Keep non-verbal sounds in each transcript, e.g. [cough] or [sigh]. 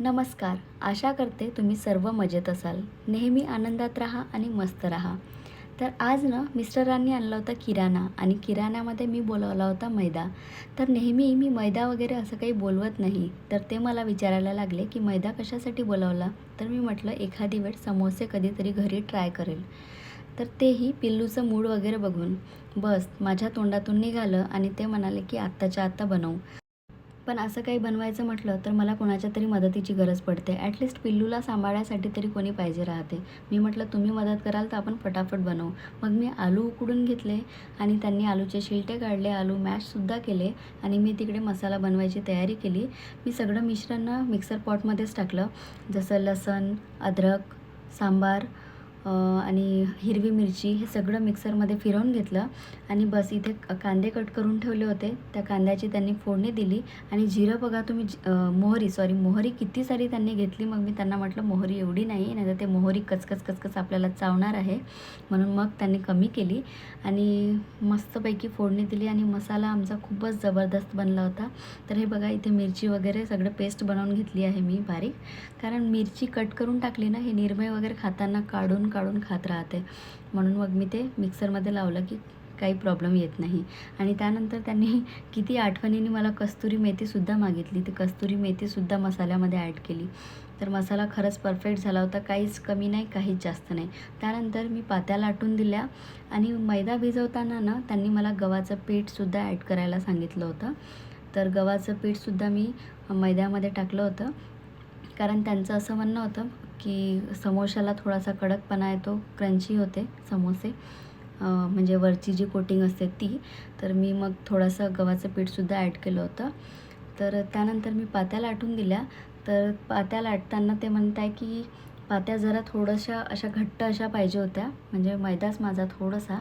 नमस्कार. आशा करते तुम्ही सर्व मजेत असाल. नेहमी आनंदात राहा आणि मस्त राहा. तर आज ना मिस्टरांनी आणला होता किराणा आणि किराण्यामध्ये मी बोलवला होता मैदा. तर नेहमी मी मैदा वगैरे असं काही बोलवत नाही. तर ते मला विचारायला लागले की मैदा कशासाठी बोलावला? तर मी म्हटलं एखादी वेळ समोसे कधीतरी घरी ट्राय करेल. तर तेही पिल्लूचं मूड वगैरे बघून. बस माझ्या तोंडातून निघालं आणि ते म्हणाले की आत्ताच्या आत्ता बनवू. पण असं काही बनवायचं म्हटलं तर मला कोणाच्या तरी मदतीची गरज पडते. ॲटलिस्ट पिल्लूला सांभाळण्यासाठी तरी कोणी पाहिजे राहते. मी म्हटलं तुम्ही मदत कराल तर आपण फटाफट बनवू. मग मी आलू उकडून घेतले आणि त्यांनी आलूचे शिलटे काढले आलू मॅशसुद्धा केले आणि मी तिकडे मसाला बनवायची तयारी केली. मी सगळं मिश्रण मिक्सर पॉटमध्येच टाकलं. जसं लसण अद्रक सांबार आणि हिरवी मिरची हे सगळं मिक्सरमध्ये फिरवून घेतलं आणि बस इथे कांदे कट करून ठेवले होते. त्या कांद्याची त्यांनी फोडणी दिली आणि जिरं बघा तुम्ही मोहरी सॉरी मोहरी किती सारी त्यांनी घेतली. मग मी त्यांना म्हटलं मोहरी एवढी नाही नाही तर ते मोहरी कचकच कचकच आपल्याला चावणार आहे. म्हणून मग त्यांनी कमी केली आणि मस्तपैकी फोडणी दिली आणि मसाला आमचा खूपच जबरदस्त बनला होता. तर हे बघा इथे मिरची वगैरे सगळं पेस्ट बनवून घेतली आहे मी बारीक. कारण मिरची कट करून टाकली ना हे निर्मय वगैरे खाताना काढून काढून खात राहते. म्हणून मग मी ते मिक्सरमध्ये लावलं की काही प्रॉब्लेम येत नाही. आणि त्यानंतर त्यांनी [laughs] किती आठवणीने मला कस्तुरी मेथीसुद्धा मागितली. ती कस्तुरी मेथीसुद्धा मसाल्यामध्ये ॲड केली. तर मसाला खरंच परफेक्ट झाला होता. काहीच कमी नाही काहीच जास्त नाही. त्यानंतर मी पात्या लाटून दिल्या. आणि मैदा भिजवताना ना त्यांनी मला गव्हाचं पीठसुद्धा ॲड करायला सांगितलं होतं. तर गव्हाचं पीठसुद्धा मी मैद्यामध्ये टाकलं होतं. कारण त्यांचं असं म्हणणं होतं की समोशाला थोडासा कडकपणा येतो क्रंची होते समोसे. म्हणजे वरची जी कोटिंग असते ती. तर मी मग थोडंसं गव्हाचं पीठसुद्धा ॲड केलं होतं. तर त्यानंतर मी पात्या लाटून दिल्या. तर पात्या लाटताना ते म्हणत आहे की पात्या जरा थोड्याशा अशा घट्ट अशा पाहिजे होत्या. म्हणजे मैदाच माझा थोडासा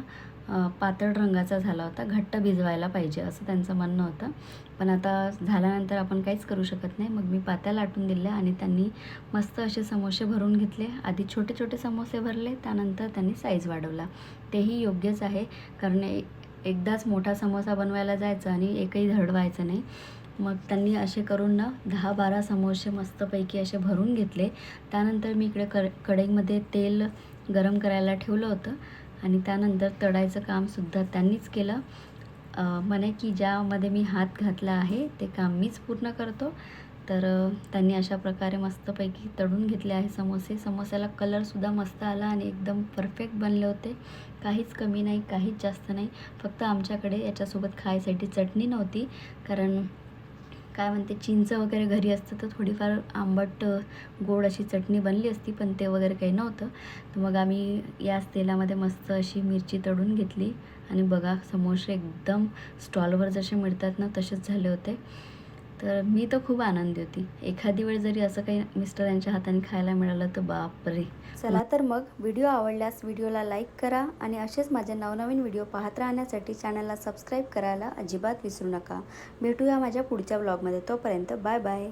पातळ रंगाचा झाला होता. घट्ट भिजवायला पाहिजे असं त्यांचं म्हणणं होतं. पण आता झाल्यानंतर आपण काहीच करू शकत नाही. मग मी पात्या लाटून दिल्या आणि त्यांनी मस्त असे समोसे भरून घेतले. आधी छोटे छोटे समोसे भरले त्यानंतर त्यांनी साईज वाढवला. तेही योग्यच आहे. कारण एकदाच मोठा समोसा बनवायला जायचं आणि एकही धड व्हायचं नाही. मग त्यांनी असे करून ना दहा बारा समोसे मस्तपैकी असे भरून घेतले. त्यानंतर मी इकडे कर कढईमध्ये तेल गरम करायला ठेवलं होतं. आणि त्यानंतर तळायचं कामसुद्धा त्यांनीच केलं. म्हणे की ज्यामध्ये मी हात घातला आहे ते काम मीच पूर्ण करतो. तर त्यांनी अशा प्रकारे मस्तपैकी तळून घेतले आहे समोसे. समोस्याला कलरसुद्धा मस्त आला आणि एकदम परफेक्ट बनले होते. काहीच कमी नाही काहीच जास्त नाही. फक्त आमच्याकडे याच्यासोबत खायसाठी चटणी नव्हती. कारण काय म्हणते चिंच वगैरे घरी असतं तर थोडीफार आंबट गोड अशी चटणी बनली असती पण ते वगैरे काही नव्हतं. तर मग आम्ही याच तेलामध्ये मस्त अशी मिरची तळून घेतली. आणि बघा समोसे एकदम स्टॉलवर जसे मिळतात ना तसेच झाले होते. तर मी तर खूप आनंदी होती. एखादी वेळ जरी असं काही मिस्टर यांच्या हाताने खायला मिळालं तर बापरे. चला तर मग व्हिडिओ आवडल्यास व्हिडिओला लाईक करा आणि असेच माझे नवनवीन व्हिडिओ पाहत राहण्यासाठी चॅनलला सबस्क्राईब करायला अजिबात विसरू नका. भेटूया माझ्या पुढच्या ब्लॉगमध्ये तोपर्यंत बाय बाय